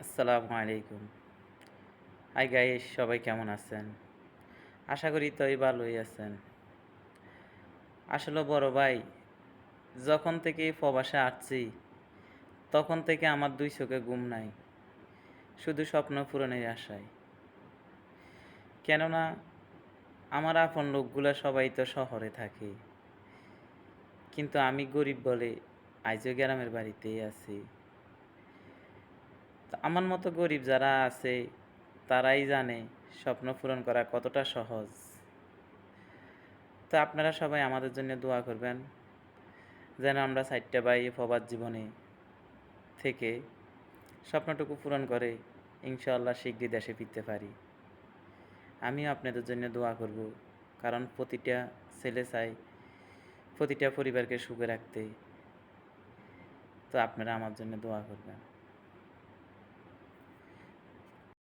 আসসালামু আলাইকুম। Hi guys সবাই কেমন আছেন? আশা করি তোই ভালোই আছেন। আসলে বড় ভাই, যখন থেকে প্রবাসে আসছি, তখন থেকে আমার দুই চোখে ঘুম নাই। শুধু স্বপ্ন পূরণের আশায়। কেননা, আমার আপন লোকগুলো সবাই তো শহরে থাকে। কিন্তু আমি গরিব বলে আজও গ্রামের বাড়িতেই আছি। তো আমার মতো গরিব যারা আছে, তারাই জানে স্বপ্ন পূরণ করা কতটা সহজ। তো আপনারা সবাই আমাদের জন্য দোয়া করবেন, যেন আমরা চারটা বাই প্রবাদ জীবনে থেকে স্বপ্নটুকু পূরণ করে ইনশাআল্লাহ শীঘ্রই দেশে ফিরতে পারি। আমিও আপনাদের জন্য দোয়া করব, কারণ প্রতিটা ছেলে চাই প্রতিটা পরিবারকে সুখে রাখতে। তো আপনারা আমার জন্য দোয়া করবেন।